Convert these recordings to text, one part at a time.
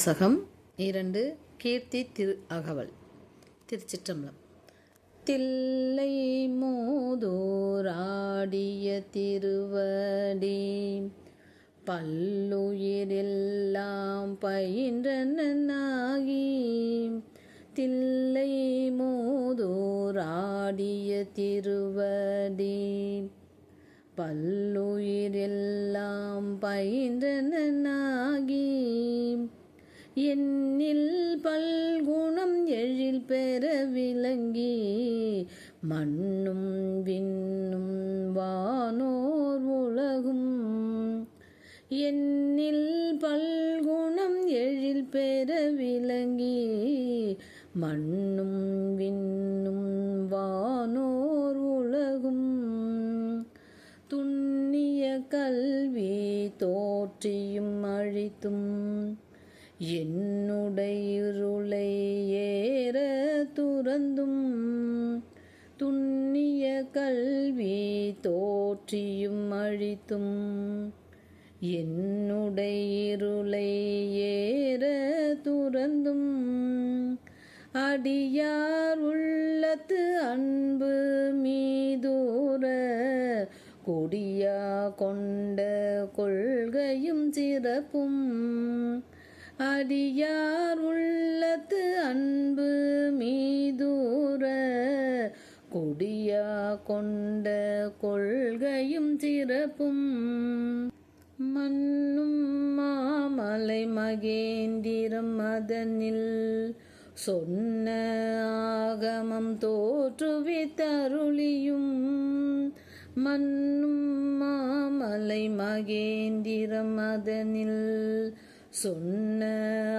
வாசகம் இரண்டு கீர்த்தி திரு அகவல் திருச்சிற்றம்பலம். தில்லை மோதோராடிய திருவடி பல்லுயிரெல்லாம் பயின்றனாகி தில்லை மோதோராடிய திருவடி பல்லுயிரெல்லாம் பயின்றனாகி என்னில் பல்குணம் எழில் பெற விளங்கி மண்ணும் விண்ணும் வானோர் உலகும். என்னில் பல்குணம் எழில் பெற விளங்கி மண்ணும் விண்ணும் வானோர் உலகும். துண்ணிய கல்வி தோற்றியும் அழித்தும் என்னுடையிருளை ஏற துறந்தும் துண்ணிய கல்வி தோற்றியும் அழித்தும் என்னுடையிருளை ஏற துறந்தும் அடியார் உள்ளத்து அன்பு மீதூர கொடியா கொண்ட கொள்கையும் சிறப்பும் அடியார் உள்ளத்து அன்பு மீதூர கொடியா கொண்ட கொள்கையும் சிறப்பும். மண்ணும் மாமலை மகேந்திரம் அதனில் சொன்ன ஆகமம் தோற்றுவித்தருளியும் மண்ணும் மாமலை மகேந்திரம் அதனில் சொன்ன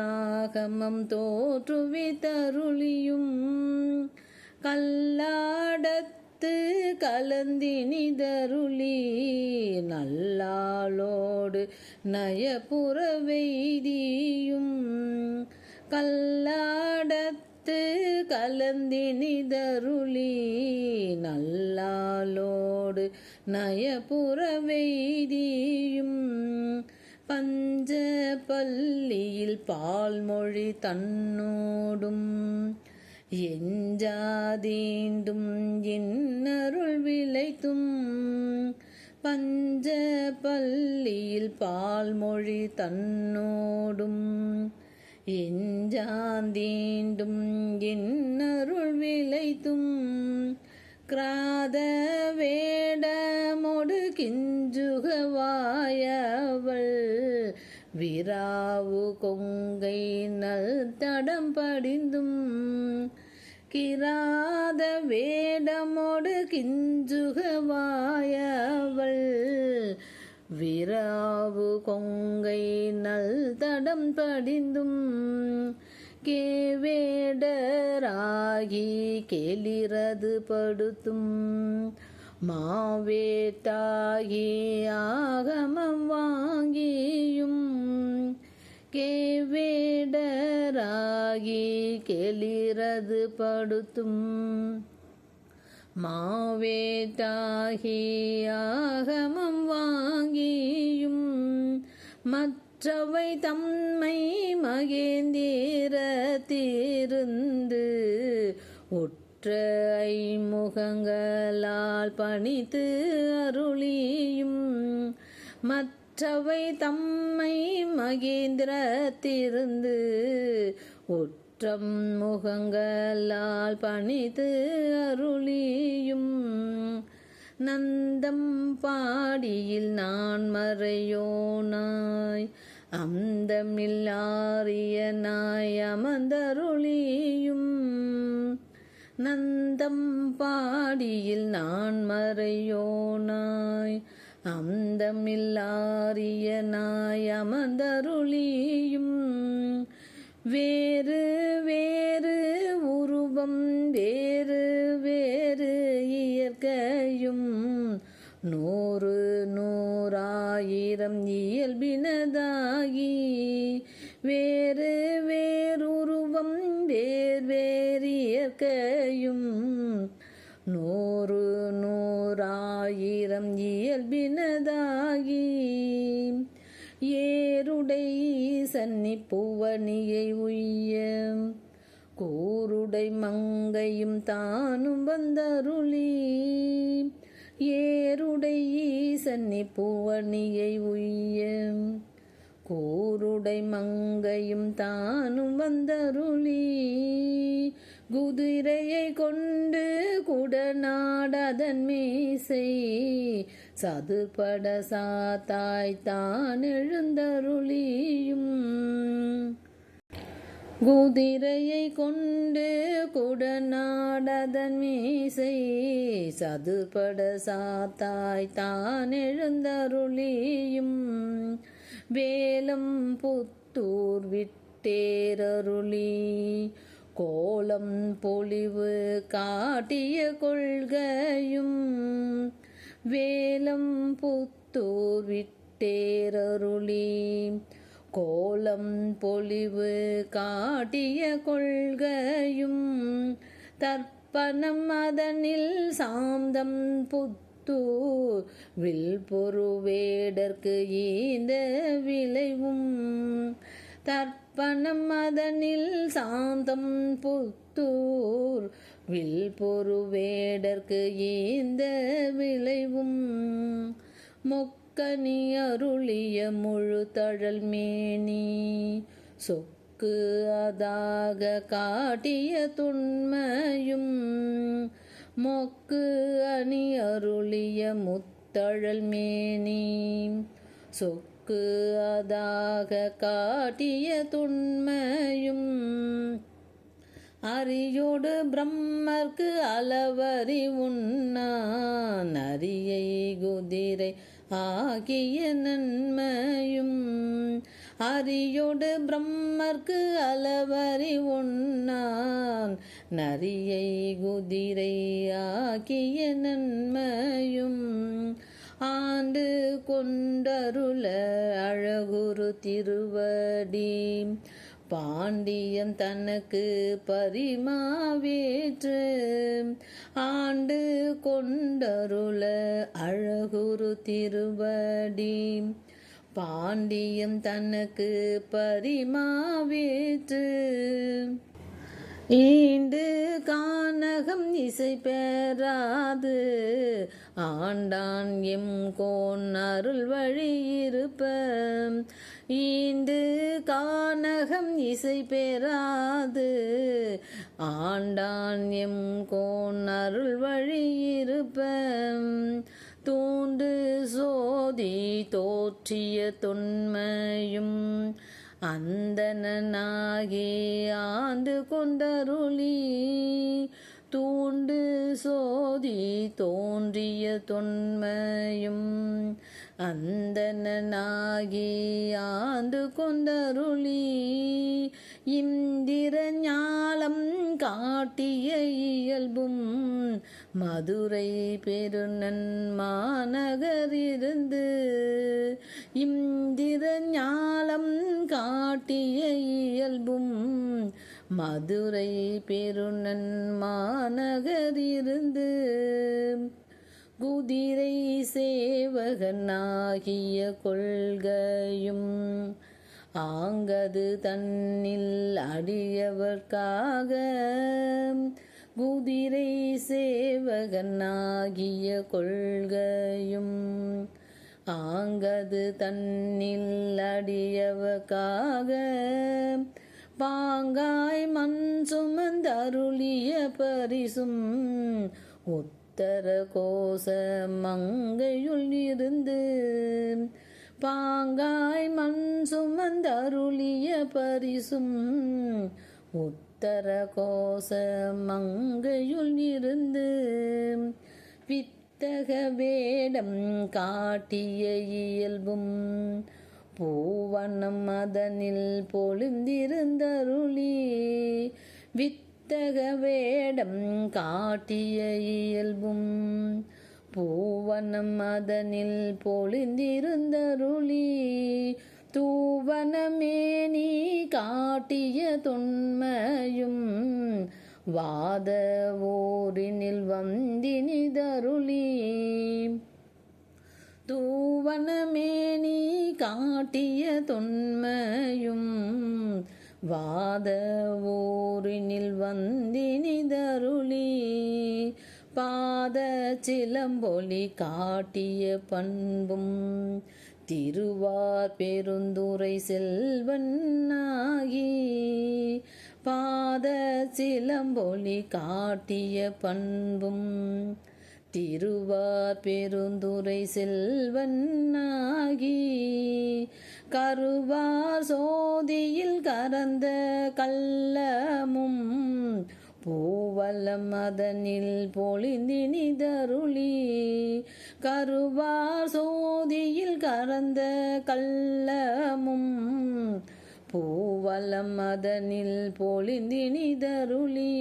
ஆகமம் தோற்றுவித்தருளியும் கல்லாடத்து கலந்தினிதருளி நல்லாளோடு நயப்புறவெய்தியும் கல்லாடத்து கலந்தினிதருளி நல்லாளோடு நயப்புறவெய்தியும் பஞ்ச பள்ளியில் பால்மொழி தன்னோடும் எஞ்சாதீண்டும் என்னருள் விளைத்தும். பஞ்ச பள்ளியில் பால்மொழி தன்னோடும் எஞ்சாந்தீண்டும் என்னருள் விளைத்தும். கிராத வேட வேடமொடு கிஞ்சுகவாயவள் விராவு கொங்கை நல் தடம் படிந்தும் கிராத வேடமோடு கிஞ்சுகவாயவள். விராவு கொங்கை நல் தடம் படிந்தும் கேவேடராகி கேளிரது படுத்தும். மாவேட்டாகி ஆகமம் வாங்கியும் கேவேடராகி கெளிரது படுத்தும். மாவேட்டாகி ஆகமம் வாங்கியும் மற்றவை தம்மை மகேந்திரத்திருந்து ஒற்ற ஐமுகங்களால் பணித்து அருளியும் மற்றவை தம்மை மகேந்திரத்திருந்து ஒற்றம் முகங்களால் பணித்து அருளியும் நந்தம் பாடியில் நான் மறையோனாய் அந்தமில்லாரியனாய் அமர்ந்தருளியும் நந்தம் பாடியில் நான் மறையோனாய். அந்தமில்லாரியனாய் அமர்ந்தருளியும். வேறு வேறு உருவம் வேறு வேறு இயற்கையும். நூறு நூறாயிரம் இயல்பினதாகி. வேறு வேறுருவம் வேர் வேறு நூறு நூறாயிரம் இயல்பினதாகி ஏருடை சன்னி புவனியை உய்ய கூருடை மங்கையும் தானும் வந்தருளி ஏருடை சன்னி புவனியை உய்ய கூருடை மங்கையும் தானும் வந்தருளி. குதிரையை கொண்டு குடநாடதன் மீசை. சதுபட சாத்தாய் தான் எழுந்தருளியும். குதிரையை கொண்டு குடநாடதன் மீசை. சதுபட சாத்தாய் தான் எழுந்தருளியும். வேலம் புத்தூர் விட்டேரருளி. கோலம் பொலிவு காட்டிய கொள்கையும் வேலம் புத்தூர் விட்டேரருளி. கோலம் பொலிவு காட்டிய கொள்கையும் தற்பனம் அதனில் சாந்தம் புத்தூர் வில் பொறுவேடற்கு ஈந்த விளைவும். தர்ப்பணம் அதனில் சாந்தம் புத்தூர். வில் பொறுவேடற்கு ஈந்த விளைவும். மொக்கனி அருளிய முழு தழல் மேனி. சொக்கு அதாக காட்டிய துண்மையும் மோக்கு அணி அருளிய முத்தழல் மேனி. சொக்கு அதாக காட்டிய துண்மையும் அரியோடு பிரம்மர்க்கு அளவறி உண்ணான். அரியை குதிரை ஆகிய நன்மையும் அரியோடு பிரம்மர்க்கு அளவறி உண்ணான். நரியை குதிரை நன்மையும் ஆண்டு கொண்டருள அழகுரு திருவடி. பாண்டியன் தனக்கு பரிமாவேற்று ஆண்டு கொண்டருள அழகுரு திருவடி. பாண்டியம் தனக்கு பரிமாவேற்று. ஈண்டு கானகம் இசை பெறாது. ஆண்டான் எம் கோன் அருள் வழி இருப்ப. ஈண்டு கானகம் இசை பெறாது. ஆண்டான் எம் கோன் அருள் வழி இருப்ப. தூண்டு சோதி தோற்றிய தொன்மையும் அந்தனாகி ஆண்டு கொண்டருளி. தூண்டு சோதி தோன்றிய தொன்மையும் அந்தனாகி ஆண்டு கொண்டருளி இந்திர ஞாலம் காட்டிய இயல்பும் மதுரை பெருநன் மாநகரிருந்து இந்திர ஞாலம் காட்டிய இயல்பும் மதுரை பெருநன் மாநகரிருந்து குதிரை சேவகனாகிய கொள்கையும் ஆங்கது தன்னில் அடியவர்க்காக குதிரை சேவகனாகிய கொள்கையும் ஆங்கது தன்னில் அடியவர்க்காக பாங்காய் மண் சுமந்தருளிய பரிசும் ஒத்து உத்தர கோச மங்கையுள் இருந்து பாங்காய் மண் சுமந்தருளிய பரிசும் உத்தர கோச மங்கையுள் இருந்து வித்தக வேடம் காட்டிய இயல்பும் பூவண்ணம் அதனில் பொழுந்திருந்தருளி வித் வித்தக வேடம் காட்டிய இயல்பும். பூவனம் அதனில் பொழிந்திருந்தருளி. தூவனமே நீ காட்டிய தொன்மையும். வாத ஊரினில் வந்தினிதருளி. நீ காட்டிய தொன்மையும். வாத ஊரினில் வந்தினிதருளி பாத சிலம்பொலி காட்டிய பண்பும் திருவார் பெருந்துரை செல்வன்னாகி பாத சிலம்பொலி காட்டிய பண்பும் திருவார் பெருந்துரை செல்வன்னாகி கருவா சோதியில் கறந்த கல்லமும் பூவலம் அதனில் பொழிந்தினிதருளி. கருவார் சோதியில் கறந்த கல்லமும் பூவலம் அதனில் பொழிந்தினிதருளி.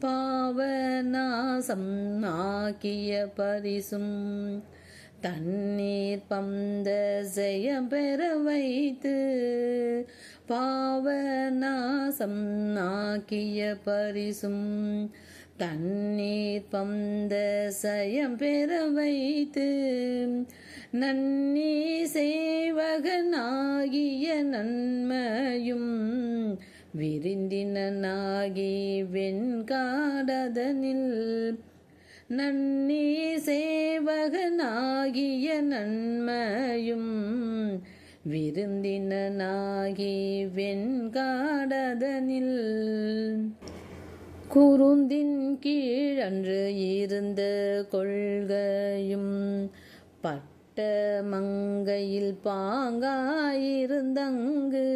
பாவநாசம் ஆக்கிய பரிசும் தண்ணீர் பந்த ஜெயம் பெற வைத்து பாவநாசம் ஆக்கிய பரிசும் தண்ணீர் பந்த சயம் பெற வைத்து நன்னி சேவகனாகிய நன்மையும் விரிந்தினாகி வெண்காடதனில் நன்னீ சேவகனாகிய நன்மையும் விருந்தினனாகி வெண்காடதனில். குருந்தின் கீழன்று இருந்த கொள்கையும் பட்ட மங்கையில் பாங்காயிருந்தங்கு.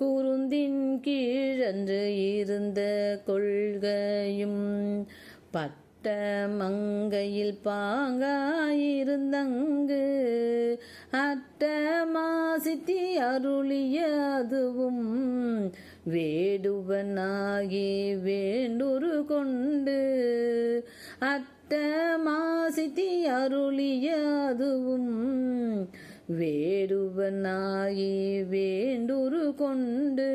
குருந்தின் கீழன்று இருந்த கொள்கையும் பட்ட பட்ட மங்கையில் பாங்காயிருந்தங்கு. அட்ட மாசித்தி அருளிய அதுவும் வேடுவனாகி வேண்டுரு கொண்டு. அட்ட மாசித்தி அருளிய அதுவும் வேடுவனாகி வேண்டுரு கொண்டு.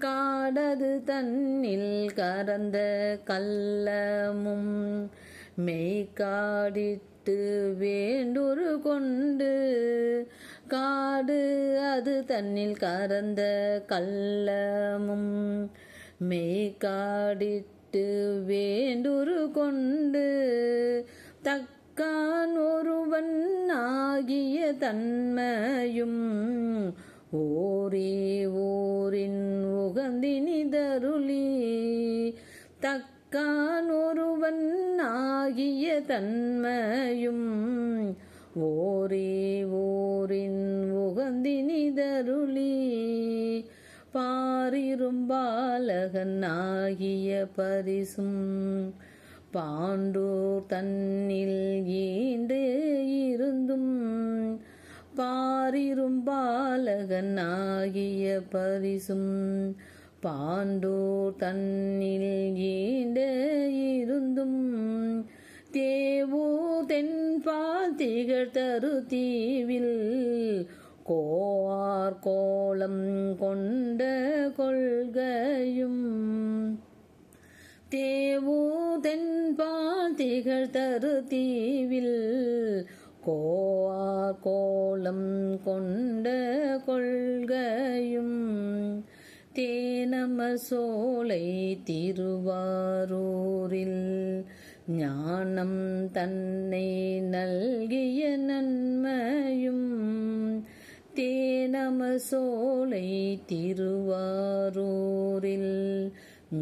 காடது தன்னில் கறந்த கல்லமும் மெய்காடிட்டு வேண்டுரு கொண்டு. காடு அது தன்னில் கறந்த கல்லமும் மெய்காடிட்டு வேண்டுரு கொண்டு. தக்கான் ஒருவன் ஆகிய தன்மையும் ஓரே ஓரின் உகந்தினிதருளி. தக்கான் ஒருவன் ஆகிய தன்மையும் ஓரே ஓரின் உகந்தினிதருளி. பாரிரும் பாலகன் ஆகிய பரிசும் பாண்டூர் தன்னில் ஈண்டு இருந்தும் பாரிரும் பாலகன் ஆகிய பரிசும் பாண்டோர் தன்னில் ஈண்ட இருந்தும் தேவோ தென்பால் திகழ் தரு தீவில் கோவார் கோலம் கொண்ட கொள்கையும் தேவோ தென்பால் திகழ் தரு தீவில் கோவா கோலம் கொண்ட கொள்கையும் தேனமர் சோலை திருவாரூரில் ஞானம் தன்னை நல்கிய நன்மையும் தேனம சோலை திருவாரூரில்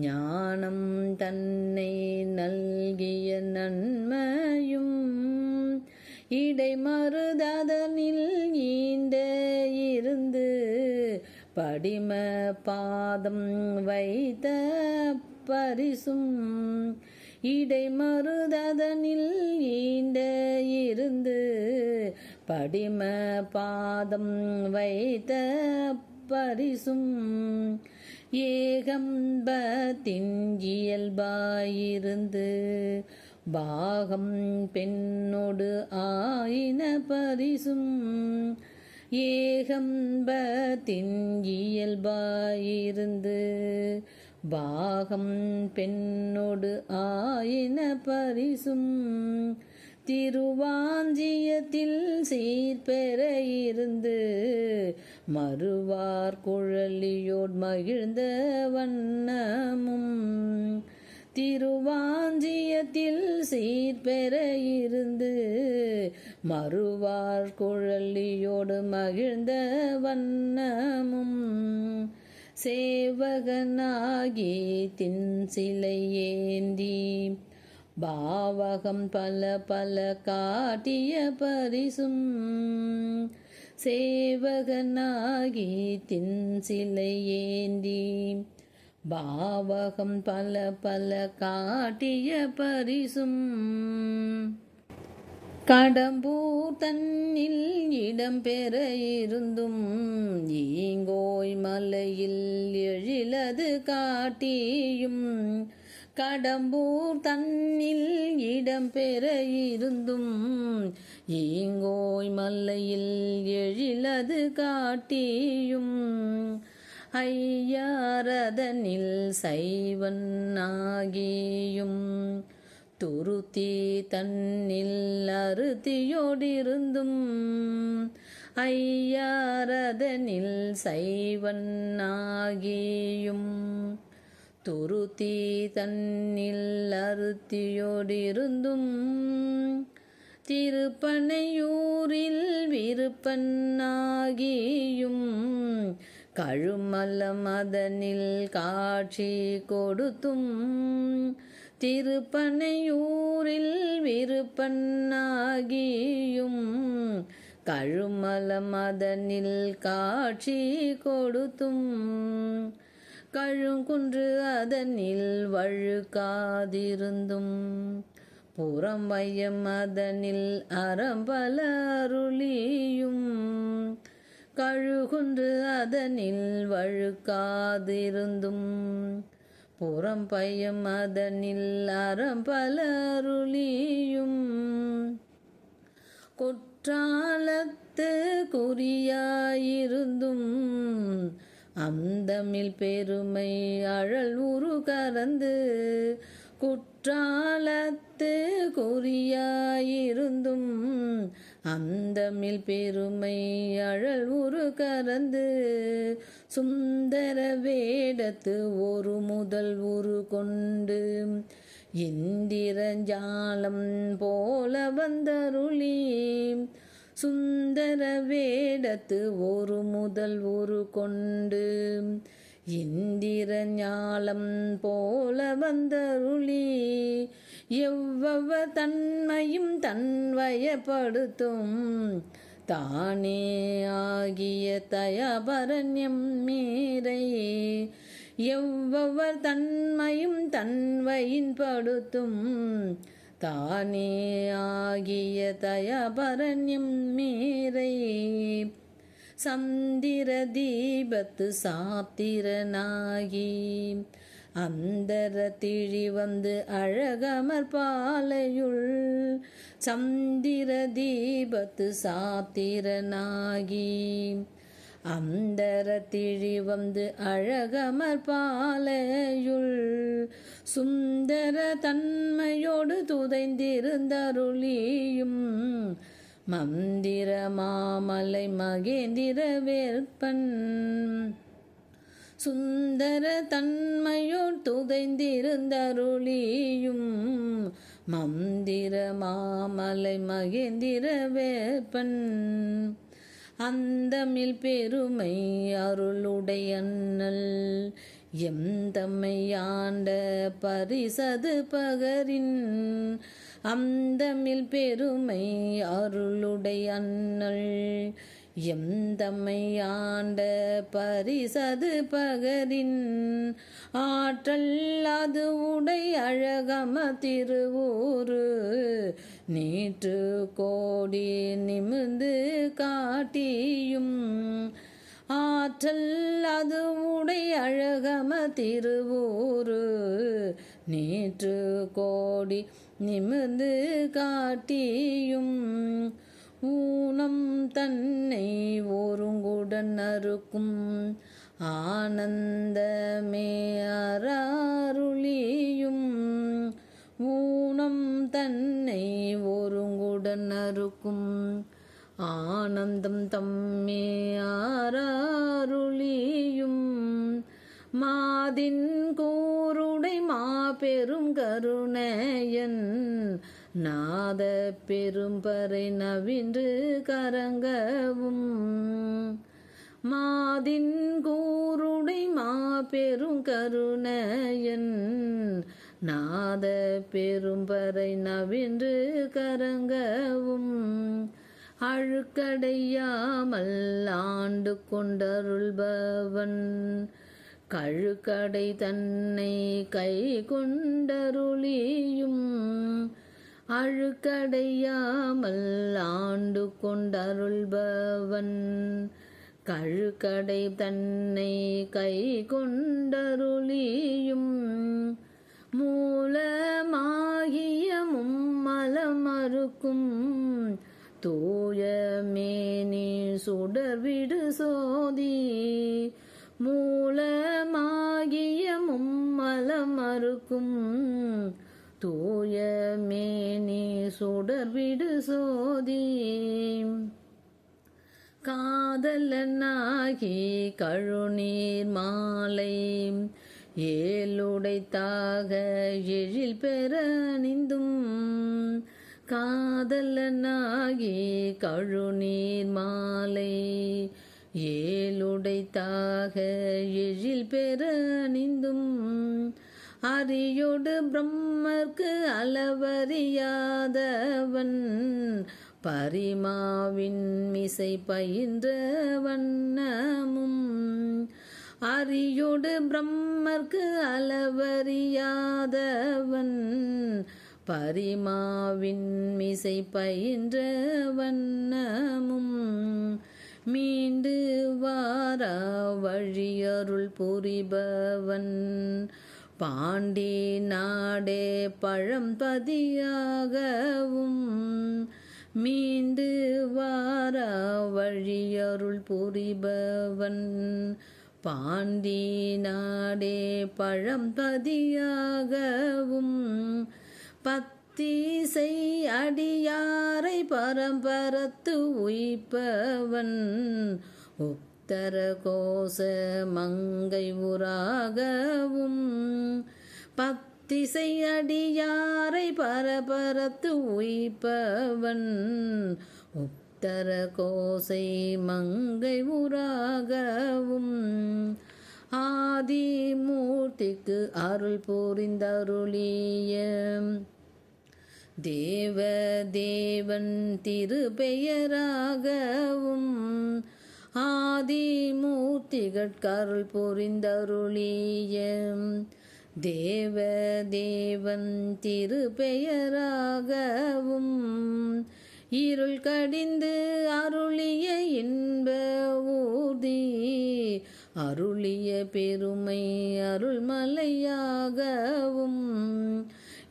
ஞானம் தன்னை நல்கிய நன்மையும் இடை இடைமறுதனில் ஈண்ட இருந்து படிம பாதம் வைத்த பரிசும் இடை இடைமறுதனில் ஈண்ட இருந்து படிம பாதம் வைத்த பரிசும் ஏகம்பத்தின் இயல்பாயிருந்து பாகம் பெண்ணொடு ஆயின பரிசும் ஏகம்பத்தின் இயல்பாயிருந்து. பாகம் பெண்ணொடு ஆயின பரிசும் திருவாஞ்சியத்தில் சீர்பெற இருந்து. மறுவார் குழலியோட் மகிழ்ந்த வண்ணமும் திருவாஞ்சியத்தில் சீர்பெற இருந்து மறுவார் குழலியோடு மகிழ்ந்த வண்ணமும் சேவகனாகி தின் சிலை ஏந்தி பாவகம் பல பல காட்டிய பரிசும் சேவகனாகி தின் சிலை ஏந்தி பாவகம் பல பல காட்டிய பரிசும். கடம்பூர் தன்னில் இடம் பெற இருந்தும் ஈங்கோய் மலையில் எழிலது காட்டியும். கடம்பூர் தன்னில் இடம் பெற இருந்தும் ஈங்கோய் மலையில் எழிலது காட்டியும். ஐயாரதனில் சைவன் ஆகியும் துருத்தி தன்னில் அறுதியோடிருந்தும் ஐயாரதனில் சைவன் ஆகியும் துருத்தி தன்னில் அறுத்தியோடிருந்தும் திருப்பனையூரில் விருப்பன்னாகியும் கழுமலம் அதனில் காட்சி கொடுத்தும். திருப்பனையூரில் விருப்பன்னாகியும் கழுமலம் அதனில் காட்சி கொடுத்தும். கழுங்குன்று அதனில் வழுக்காதிருந்தும். புறம் வையம் அதனில் அறம்பலருளியும். அருளியும் கழுகுன்று அதனில் வழுக்காதிருந்தும். புறம் பையம் அதனில் அறம் பலருளியும். குற்றாலத்து குறியாயிருந்தும். அந்தமில் பெருமை அழல் உரு கறந்து குற்றாலத்து குறியாயிருந்தும். அந்தமில் பெருமை அழல் உரு கறந்து சுந்தர வேடத்து ஒரு முதல் ஒரு கொண்டு இந்திரஞ்சாலம் போல வந்தருளி சுந்தர வேடத்து ஒரு முதல் ஒரு கொண்டு இந்திரஞாலம் போல வந்தருளி எவ்வவ தன்மையும் தன்வயப்படுத்தும். தானே ஆகிய தயபரண்யம் மீரை எவ்வவர் தன்மையும் தன்வையின்படுத்தும். தானே ஆகிய தயபரண்யம் மீரை சந்திர தீபத்து சாத்திரனாகி. அந்தர திழி வந்து அழகமர் பாலையுள். சந்திர தீபத்து சாத்திரனாகி. அந்தர திழி வந்து அழகமர் பாலையுள். சுந்தர தன்மையோடு துதைந்திருந்தருளியும். மந்திர மாமலை மகேந்திர வேற்பன். சுந்தர தன்மையோர் துதைந்திருந்தருளியும் மந்திர மாமலை மகேந்திர வேப்பன். அந்தமில் பெருமை அருளுடைய அண்ணல் எம் தம்மையாண்ட பரிசது பகரின். அந்தமில் பெருமை அருளுடைய அண்ணல் பரிசது பகரின் ஆற்றல் அது உடை அழகம திருவூரு நீற்று கோடி நிமிந்து காட்டியும் ஆற்றல் அது உடை அழகம திருவூரு நீற்று கோடி நிமிர்ந்து காட்டியும் ஊனம் தன்னை ஒருங்குடன் அறுக்கும் ஆனந்தமே அருளியும் ஊனம் தன்னை ஒருங்கு அறுக்கும் ஆனந்தம் தம்மே ஆராருளியும் மாதின் கூருடை மாபெரும் கருணையன் நாத பெரும்பறை நவின்று கரங்கவும். மாதின் கூருடை மாபெரும் கருணையன். நாத பெரும்பறை நவின்று கரங்கவும். அழுக்கடையாமல் ஆண்டு கொண்டருள்பவன். கழுக்கடை தன்னை கை கொண்டருளியும். அழுக்கடையாமல் ஆண்டு கொண்டருள்பவன். கழுக்கடை தன்னை கை கொண்டருளியும். மூலமாகிய மும்மலமறுக்கும். தூயமேனி சுடர்விடு சோதி. மூலமாகிய மும்மலமறுக்கும். தூய மேனி சுடர்விடு சோதி. காதலனாகி கழுநீர் மாலை. ஏழுடைத்தாக எழில் பெற நிந்தும். காதலனாகி கழுநீர் மாலை. ஏழுடைத்தாக எழில் பெற நிந்தும். அரியோடு பிரம்மர்க்கு அளவறியாதவன் பரிமாவின் மிசை பயின்ற வண்ணமும் அரியோடு பிரம்மர்க்கு அளவறியாதவன் பரிமாவின் மிசை பயின்ற வண்ணமும் மீண்டு வாரா வழியருள் புரிபவன் பாண்டி நாடே பழம்பதியாகவும் மீண்டு வார வழியருள் புரிபவன். பாண்டி நாடே பழம்பதியாகவும் பத்திசை அடியாரை பரம்பரத்து உய்ப்பவன் தரகோச மங்கை உராகவும் பத்திசை அடியாரை பரபரத்து உய்ப்பவன் உத்தர கோசை மங்கை உராகவும். ஆதிமூர்த்திக்கு அருள் புரிந்தருளிய தேவ தேவன் திருப்பெயராகவும் ஆதிமூர்த்திகட்கருள் புரிந்தருளிய தேவ தேவன் திருப்பெயராகவும் இருள் கடிந்து அருளிய இன்ப ஊர்தி அருளிய பெருமை அருள்மலையாகவும்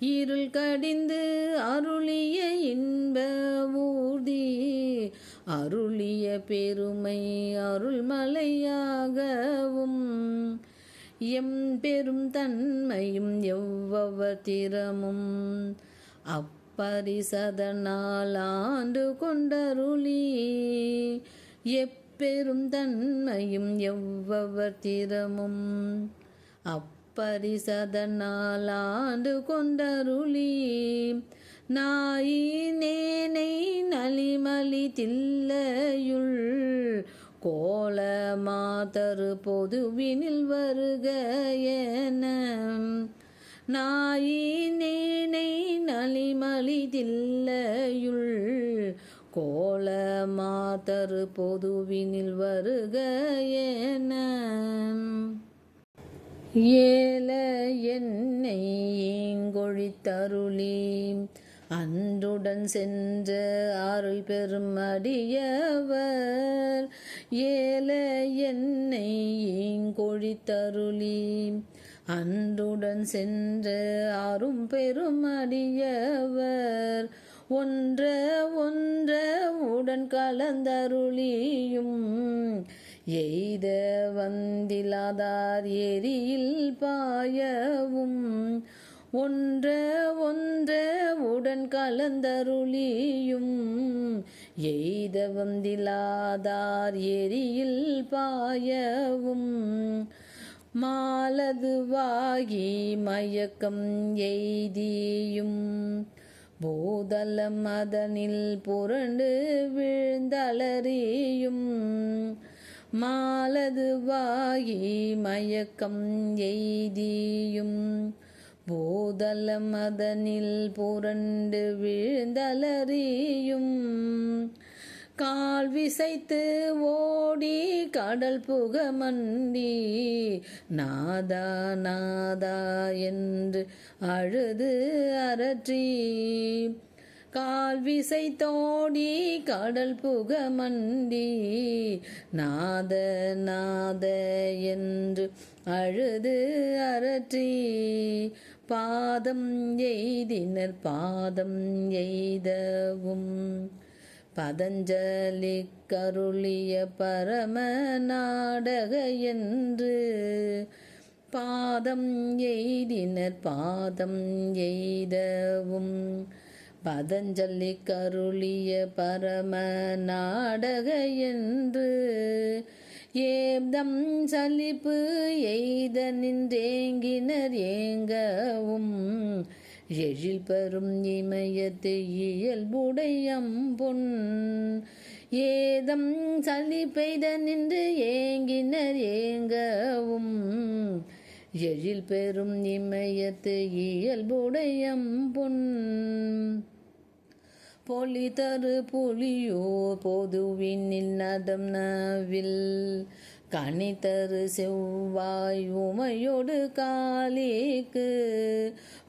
இருள் கடிந்து அருளிய இன்ப ஊர்தி அருளிய பெருமை அருள்மலையாகவும் எம் பெரும் தன்மையும் எவ்வவர் திறமும் அப்பரிசதனால் ஆண்டு கொண்டருளி. எப்பெரும் தன்மையும் எவ்வவர் திறமும் அப்பரிசதனால் ஆண்டு கொண்டருளி நாயினேனை நலிமலி தில்லையுள். கோல மாதரு பொதுவினில் வருக என. நாயினேனை நலிமலி தில்லையுள். கோல மாதரு பொதுவினில் வருக என. ஏல என்னை ஈங்கொழித்தருளி அன்றுடன் சென்ற அருள் பெருமடியவர் ஏல என்னை ஈங்கொழித்தருளி அன்றுடன் சென்ற அரும் பெருமடியவர் ஒன்ற ஒன்ற உடன் கலந்தருளியும். எய்த வந்திலாதார் எரியில் பாயவும். ஒன்ற ஒன்ற உடன் கலந்தருளியும். எய்த வந்திலாதார் எரியில் பாயவும். மாலதுவாகி மயக்கம் எய்தியும். பூதலம் அதனில் புரண்டு விழுந்தளறியும் மாலது வாயி மயக்கம் எய்தியும். பூதலம் மதனில் புரண்டு விழுந்தலறியும். கால் விசைத்து ஓடி கடல் புக மண்டி நாதா நாதா என்று அழுது அரற்றி கால் விசை தோடி கடல் புக மண்டி நாத நாத என்று அழுது அரற்றி பாதம் எய்தினர் பாதம் எய்தவும். பதஞ்சலி கருளிய பரம நாடக என்று பாதம் எய்தினர் பாதம் எய்தவும். பதஞ்சலி கருளிய பரம நாடக என்று ஏதம் சலிப்பு எய்த நின்றேங்கினர் ஏங்கவும் எழில் பெறும் இமயத்து இயல்புடையம் பொன். ஏதம் சளி பெய்த நின்று ஏங்கினர் ஏங்கவும் எழில் பெறும் இமயத்து இயல்புடையம் பொன். பொலி தரு புலியோ பொதுவினில் நதம் நவில். கனி தரு செவ்வாய் உமையோடு காலேக்கு.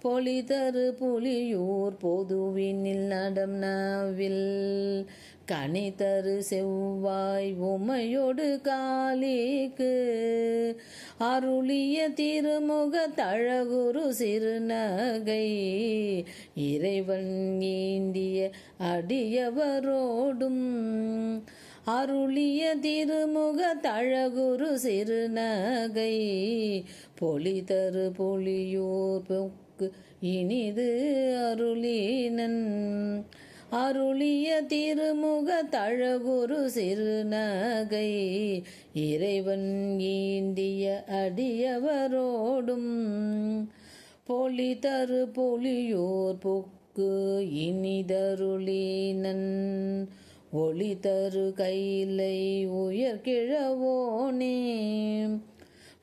பொலி தரு புலியூர் பொதுவினில் நடம் நவில். கனி தரு செவ்வாய் உமையொடு காலிக்கு. அருளிய திருமுக தழகுரு சிறுநகை. இறைவன் ஈண்டிய அடியவரோடும் அருளிய திருமுக தழகுரு சிறுநகை. பொலி தரு பொலியோர் பொக்கு இனிது அருளினன் அருளிய திருமுக தழகுரு சிறுநகை. இறைவன் ஈந்திய அடியவரோடும் பொலி தரு பொலியோர் பொக்கு இனிதருளினன் ஒளி தரு கையிலை உயர் கிழவோனே.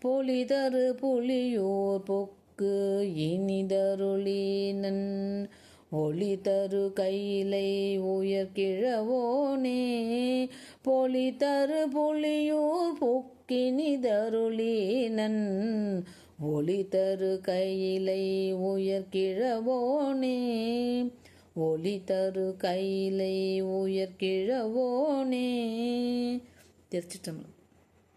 பொலி தரு புலியோர் பொக்கு இனிதருளினன் ஒளி தரு கைலை உயர்கிழவோனே பொலி தரு புலியூர் பொக்கினிதருளினன் ஒளி தரு கையிலை உயர்கிழவோனே ஒளி தரு கையிலை உயர்கிழவோனே திருச்சிட்டம்பலம்